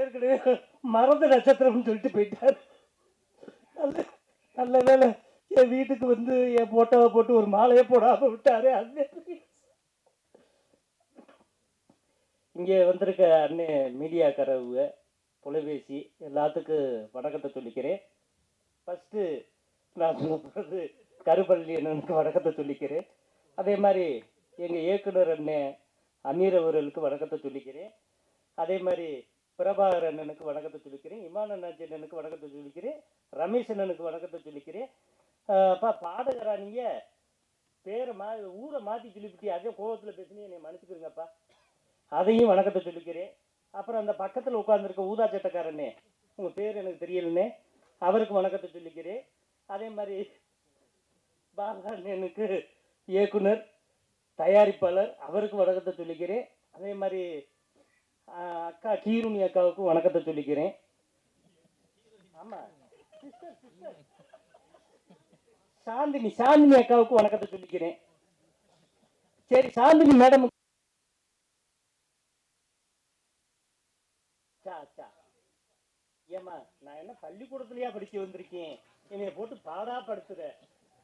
ஏற்கனவே மறந்த நட்சத்திரம்னு சொல்லிட்டு போயிட்டார். நல்ல நல்ல வேலை என் வீட்டுக்கு வந்து என் போட்டோவை போட்டு ஒரு மாலையை போடாம விட்டாரு அண்ணே. இங்கே வந்திருக்க அண்ணே மீடியாக்காரவங்க தொலைபேசி எல்லாத்துக்கும் வணக்கத்தை சொல்லிக்கிறேன். ஃபஸ்ட்டு நான் சொல்றது கருப்பள்ளி அண்ணனுக்கு வணக்கத்தை சொல்லிக்கிறேன். அதே மாதிரி எங்கள் இயக்குனர் அண்ணன் அமீர் அவர்களுக்கு வணக்கத்தை சொல்லிக்கிறேன். அதே மாதிரி பிரபாகர் அண்ணனுக்கு வணக்கத்தை சொல்லிக்கிறேன் இமான் அண்ணாச்சி அண்ணனுக்கு வணக்கத்தை சொல்லிக்கிறேன் ரமேஷ் அண்ணனுக்கு வணக்கத்தை சொல்லிக்கிறேன். அப்பா பாடகரா நீங்கள் பேரை மா ஊரை மாற்றி சொல்லிவிட்டு அதே கோபத்தில் பேசுனீங்க என்னை மன்னிச்சுக்கிறீங்கப்பா அதையும் வணக்கத்தை சொல்லிக்கிறேன். அப்புறம் அந்த பக்கத்தில் உட்காந்துருக்க ஊதா சட்டக்காரனே உங்கள் பேர் எனக்கு தெரியலண்ணே அவருக்கு வணக்கத்தை சொல்லிக்கிறேன். அதே மாதிரி பாலா அண்ணனுக்கு இயக்குனர் தயாரிப்பாளர் அவருக்கு வணக்கத்தை சொல்லிக்கிறேன். அதே மாதிரி அக்கா கீருணி அக்காவுக்கும் வணக்கத்தை சொல்லிக்கிறேன். ஆமாம் சாந்தினி சாந்தினி அக்காவுக்கு வணக்கத்தை சொல்லிக்கிறேன். சரி சாந்தினி மேடம். ஏமா ஏம்மா நான் என்ன பள்ளிக்கூடத்துலயா படிக்க வந்திருக்கேன்? என்னைய போட்டு பாடா படுத்துற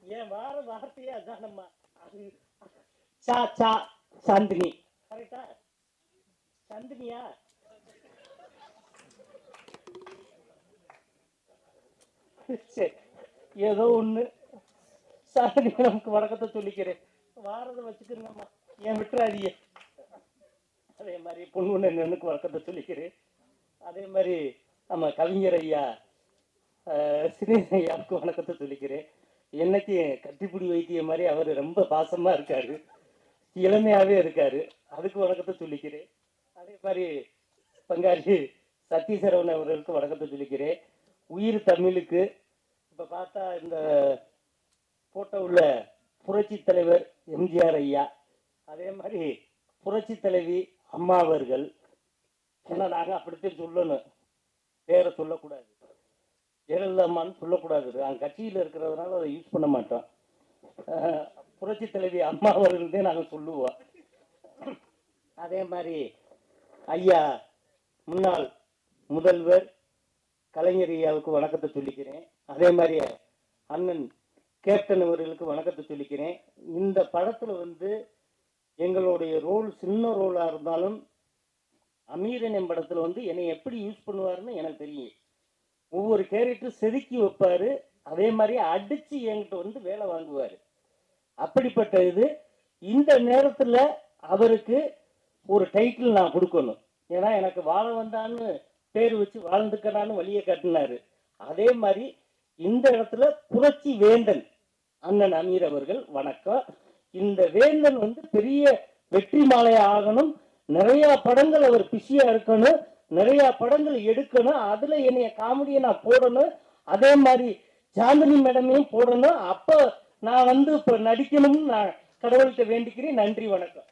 என் வார வார்த்தையே அதானம்மா. அது சா சா சாந்தினி. கரெக்டா? சந்தினியா சரி ஏதோ ஒண்ணு. சாரதி நமக்கு வணக்கத்தை சொல்லிக்கிறேன். வாரதை வச்சுக்கிறேங்கம்மா ஏன் விட்டுறாதிய அதே மாதிரி பொண்ணு வணக்கத்தை சொல்லிக்கிறேன். அதே மாதிரி நம்ம கவிஞர் ஐயா அஹ், சினேஷ் ஐயாவுக்கு வணக்கத்தை சொல்லிக்கிறேன். என்னைக்கு கட்டிப்பிடி வைத்திய மாதிரி அவர் ரொம்ப பாசமா இருக்காரு. இளமையாவே இருக்காரு. அதுக்கு வணக்கத்தை சொல்லிக்கிறேன். அதே மாதிரி பங்காளி சத்தீஸ்வரவன் அவர்களுக்கு வணக்கத்தை சொல்லிக்கிறேன். உயிர் தமிழுக்கு இப்போ பார்த்தா இந்த போட்டோவில் புரட்சி தலைவர் எம்ஜிஆர் ஐயா அதே மாதிரி புரட்சி தலைவி அம்மா அவர்கள் ஏன்னா நாங்கள் அப்படித்தான் சொல்லணும். பேரை சொல்லக்கூடாது. ஜெயலலிதாமான்னு சொல்லக்கூடாது. நாங்கள் கட்சியில் இருக்கிறதுனால அதை யூஸ் பண்ண மாட்டோம். புரட்சி தலைவி அம்மா அவர்கள் தான் நாங்கள் சொல்லுவோம். அதே மாதிரி ஐயா முன்னாள் முதல்வர் கலைஞர் ஐயாவுக்கு வணக்கத்தை சொல்லிக்கிறேன். அதே மாதிரி அண்ணன் கேப்டன் அவர்களுக்கு வணக்கத்தை சொல்லிக்கிறேன். இந்த படத்தில் வந்து எங்களுடைய ரோல் சின்ன ரோலாக இருந்தாலும் அமீரன் படத்தில் வந்து என்னை எப்படி யூஸ் பண்ணுவாருன்னு எனக்கு தெரியும். ஒவ்வொரு கேரக்டர் செதுக்கி வைப்பாரு. அதே மாதிரி அடிச்சு என்கிட்ட வந்து வேலை வாங்குவார். அப்படிப்பட்ட இது இந்த நேரத்தில் அவருக்கு ஒரு டைட்டில் நான் கொடுக்கணும். ஏன்னா எனக்கு வாழ வந்தான்னு பேர் வச்சு வாழ்ந்துக்கடான்னு வழியை கட்டினாரு. அதே மாதிரி இந்த இடத்துல புரட்சி வேந்தன் அண்ணன் அமீர் அவர்கள் வணக்கம். இந்த வேந்தன் வந்து பெரிய வெற்றி மாலை ஆகணும். நிறைய படங்கள் அவர் பிஸியா இருக்கணும். நிறைய படங்கள் எடுக்கணும். அதுல என்னைய காமெடியை நான் போடணும். அதே மாதிரி சாந்தினி மேடமையும் போடணும். அப்ப நான் வந்து இப்ப நடிக்கணும்னு நான் கடவுள்கிட்ட வேண்டிக்கிறேன். நன்றி வணக்கம்.